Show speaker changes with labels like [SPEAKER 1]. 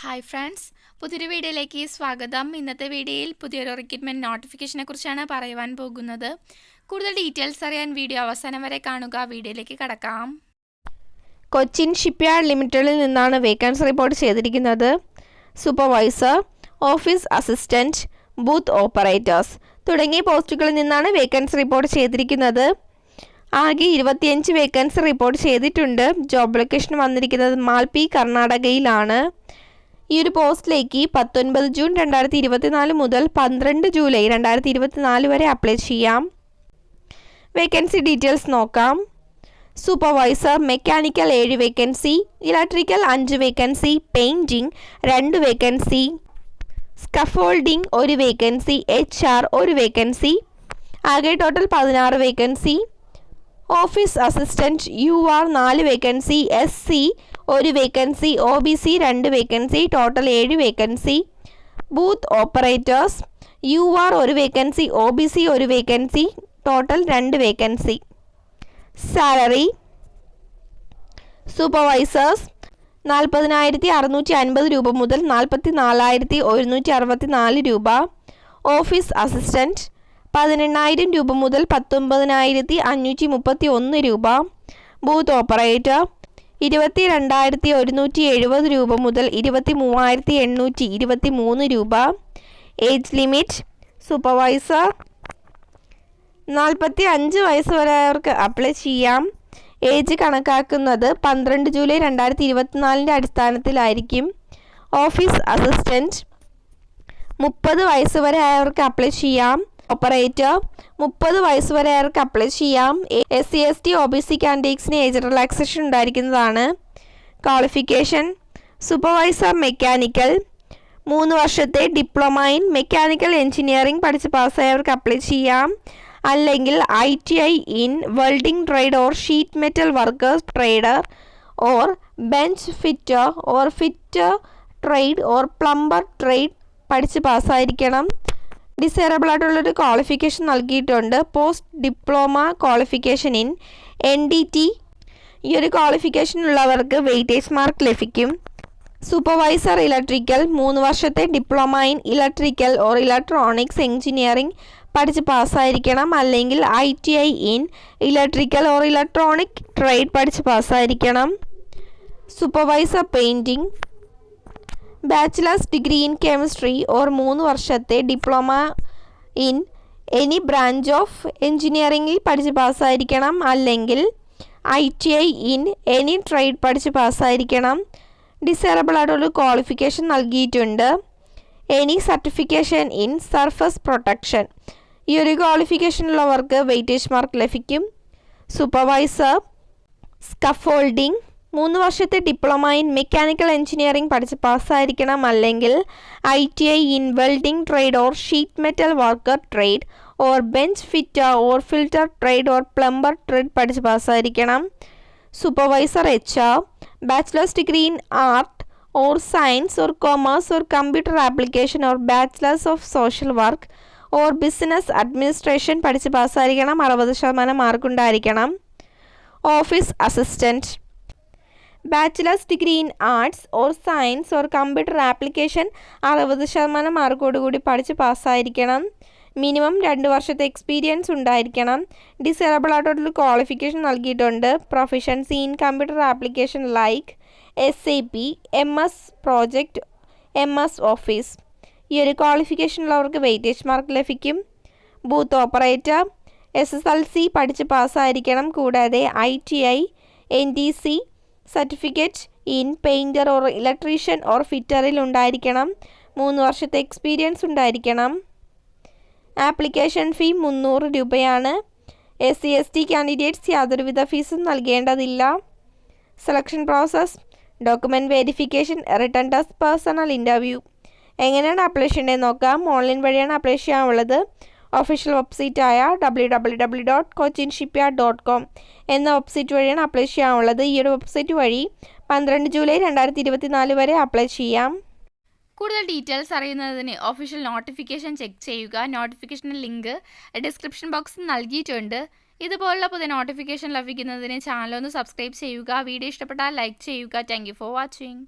[SPEAKER 1] Hi friends പുതിയൊരു വീഡിയോയിലേക്ക് സ്വാഗതം. ഇന്നത്തെ വീഡിയോയിൽ പുതിയൊരു റിക്രൂട്ട്മെന്റ് നോട്ടിഫിക്കേഷനെ കുറിച്ചാണ് പറയുവാൻ പോകുന്നത്. കൂടുതൽ ഡീറ്റെയിൽസ് അറിയാൻ വീഡിയോ അവസാനം വരെ കാണുക. വീഡിയോയിലേക്ക് കടക്കാം.
[SPEAKER 2] കൊച്ചിൻ ഷിപ്പ്യാർഡ് ലിമിറ്റഡിൽ നിന്നാണ് വേക്കൻസി റിപ്പോർട്ട് ചെയ്തിരിക്കുന്നത്. Supervisor office assistant booth operators തുടങ്ങിയ പോസ്റ്റുകളിൽ നിന്നാണ് വേക്കൻസി റിപ്പോർട്ട് ചെയ്തിരിക്കുന്നത്. ആകെ ഇരുപത്തിയഞ്ച് വേക്കൻസി റിപ്പോർട്ട് ചെയ്തിട്ടുണ്ട്. ജോബ് ലൊക്കേഷൻ വന്നിരിക്കുന്നത് മാൽപി കർണാടകയിലാണ്. ഈ ഒരു പോസ്റ്റിലേക്ക് പത്തൊൻപത് ജൂൺ രണ്ടായിരത്തി ഇരുപത്തിനാല് മുതൽ പന്ത്രണ്ട് ജൂലൈ രണ്ടായിരത്തി ഇരുപത്തിനാല് വരെ അപ്ലൈ ചെയ്യാം. വേക്കൻസി ഡീറ്റെയിൽസ് നോക്കാം. സൂപ്പർവൈസർ മെക്കാനിക്കൽ ഏഴ് വേക്കൻസി ഇലക്ട്രിക്കൽ അഞ്ച് വേക്കൻസി പെയിന്റിംഗ് രണ്ട് വേക്കൻസി സ്കഫോൾഡിംഗ് ഒരു വേക്കൻസി എച്ച് ആർ ഒരു വേക്കൻസി ആകെ ടോട്ടൽ പതിനാറ് vacancy office assistant U R നാല് വേക്കൻസി എസ് സി ഒരു വേക്കൻസി ഒ ബി സി രണ്ട് വേക്കൻസി ടോട്ടൽ ഏഴ് vacancy booth operators U R ഒരു വേക്കൻസി ഒ ബി സി ഒരു വേക്കൻസി ടോട്ടൽ രണ്ട് വേക്കൻസി സാലറി സൂപ്പർവൈസേഴ്സ് നാൽപ്പതിനായിരത്തി അറുന്നൂറ്റി അൻപത് രൂപ മുതൽ നാൽപ്പത്തി നാലായിരത്തി ഒരുന്നൂറ്റി അറുപത്തി നാല് രൂപ. ഓഫീസ് അസിസ്റ്റന്റ് പതിനെണ്ണായിരം രൂപ മുതൽ പത്തൊമ്പതിനായിരത്തി അഞ്ഞൂറ്റി മുപ്പത്തി ഒന്ന് രൂപ. ബൂത്ത് ഓപ്പറേറ്റർ ഇരുപത്തി രണ്ടായിരത്തി ഒരുന്നൂറ്റി എഴുപത് രൂപ മുതൽ ഇരുപത്തി മൂവായിരത്തി എണ്ണൂറ്റി ഇരുപത്തി മൂന്ന് രൂപ. ഏജ് ലിമിറ്റ് സൂപ്പർവൈസർ നാൽപ്പത്തി അഞ്ച് വയസ്സ് വരെയവർക്ക് അപ്ലൈ ചെയ്യാം. ഏജ് കണക്കാക്കുന്നത് പന്ത്രണ്ട് ജൂലൈ രണ്ടായിരത്തി ഇരുപത്തിനാലിന്റെ അടിസ്ഥാനത്തിലായിരിക്കും. ഓഫീസ് അസിസ്റ്റന്റ് മുപ്പത് വയസ്സ് വരെ ആയവർക്ക് അപ്ലൈ ചെയ്യാം. ഓപ്പറേറ്റർ മുപ്പത് വയസ്സ് വരെ അയാൾക്ക് അപ്ലൈ ചെയ്യാം. S C S T O B C കാൻഡിഡേറ്റ്സിന് age relaxation ഉണ്ടായിരിക്കുന്നതാണ്. ക്വാളിഫിക്കേഷൻ സൂപ്പർവൈസർ മെക്കാനിക്കൽ മൂന്ന് വർഷത്തെ ഡിപ്ലോമ ഇൻ മെക്കാനിക്കൽ എഞ്ചിനീയറിംഗ് പഠിച്ച് പാസ്സായവർക്ക് അപ്ലൈ ചെയ്യാം. അല്ലെങ്കിൽ I T I in welding trade or sheet metal workers trader or bench fitter or fitter trade or plumber trade പഠിച്ച് പാസ്സായിരിക്കണം desirable ആയിട്ടുള്ളൊരു qualification നൽകിയിട്ടുണ്ട്. Post diploma qualification in N D T ഈ ഒരു qualification ഉള്ളവർക്ക് weightage mark ലഭിക്കും. Supervisor electrical മൂന്ന് വർഷത്തെ diploma in electrical or electronics engineering പഠിച്ച് പാസ്സായിരിക്കണം. അല്ലെങ്കിൽ I T I in electrical or electronic trade പഠിച്ച് പാസ്സായിരിക്കണം. Supervisor painting bachelor's degree in chemistry or മൂന്ന് വർഷത്തെ diploma in any branch of എഞ്ചിനീയറിംഗിൽ പഠിച്ച് പാസ്സായിരിക്കണം അല്ലെങ്കിൽ I T I in any trade പഠിച്ച് പാസ്സായിരിക്കണം. ഡിസേറബിൾ ആയിട്ടുള്ള ക്വാളിഫിക്കേഷൻ നൽകിയിട്ടുണ്ട്. Any certification in surface protection ഈ ഒരു ക്വാളിഫിക്കേഷനുള്ളവർക്ക് വെയിറ്റേജ് മാർക്ക് ലഭിക്കും. സൂപ്പർവൈസർ സ്കഫോൾഡിംഗ് മൂന്ന് വർഷത്തെ ഡിപ്ലോമ ഇൻ മെക്കാനിക്കൽ എഞ്ചിനീയറിംഗ് പഠിച്ച് പാസ്സായിരിക്കണം അല്ലെങ്കിൽ I T I in welding trade or sheet metal worker trade or bench fitter or filter trade or plumber trade പഠിച്ച് പാസ്സായിരിക്കണം. Supervisor H R bachelor's degree in art or science or commerce or computer application or bachelor's of social work or business administration പഠിച്ച് പാസ്സായിരിക്കണം. അറുപത് ശതമാനം മാർക്കുണ്ടായിരിക്കണം. Office assistant bachelor's degree in arts or science or computer application അറുപത് ശതമാനം മാർക്കോടുകൂടി പഠിച്ച് പാസ്സായിരിക്കണം. Minimum രണ്ട് വർഷത്തെ experience ഉണ്ടായിരിക്കണം. ഡിസേബിൾ ആയിട്ടുള്ള ക്വാളിഫിക്കേഷൻ നൽകിയിട്ടുണ്ട്. Proficiency in computer application like S A P M S project M S office ഈ ഒരു ക്വാളിഫിക്കേഷനുള്ളവർക്ക് വെയിറ്റേജ് മാർക്ക് ലഭിക്കും. Booth operator S S L C പഠിച്ച് പാസ്സായിരിക്കണം. കൂടാതെ I T I N T C certificate in painter or electrician or ഫിറ്ററിൽ ഉണ്ടായിരിക്കണം. മൂന്ന് വർഷത്തെ എക്സ്പീരിയൻസ് ഉണ്ടായിരിക്കണം. ആപ്ലിക്കേഷൻ ഫീ മുന്നൂറ് രൂപയാണ്. S C S T candidates യാതൊരുവിധ ഫീസും നൽകേണ്ടതില്ല. Selection process document verification written test personal interview എങ്ങനെയാണ് അപ്ലൈ ചെയ്യേണ്ടത് നോക്കാം. ഓൺലൈൻ വഴിയാണ് അപ്ലൈ ചെയ്യാനുള്ളത്. Official വെബ്സൈറ്റായ W W W dot Cochin Shipyard dot com എന്ന വെബ്സൈറ്റ് വഴിയാണ് അപ്ലൈ ചെയ്യാനുള്ളത്. ഈ ഒരു വെബ്സൈറ്റ് വഴി പന്ത്രണ്ട് ജൂലൈ രണ്ടായിരത്തി ഇരുപത്തിനാല് വരെ അപ്ലൈ ചെയ്യാം.
[SPEAKER 1] കൂടുതൽ ഡീറ്റെയിൽസ് അറിയുന്നതിന് ഒഫീഷ്യൽ നോട്ടിഫിക്കേഷൻ ചെക്ക് ചെയ്യുക. നോട്ടിഫിക്കേഷൻ ലിങ്ക് ഡിസ്ക്രിപ്ഷൻ ബോക്സിൽ നൽകിയിട്ടുണ്ട്. ഇതുപോലുള്ള പുതിയ നോട്ടിഫിക്കേഷൻ ലഭിക്കുന്നതിന് ചാനൽ ഒന്ന് സബ്സ്ക്രൈബ് ചെയ്യുക. വീഡിയോ ഇഷ്ടപ്പെട്ടാൽ ലൈക്ക് ചെയ്യുക. Thank for watching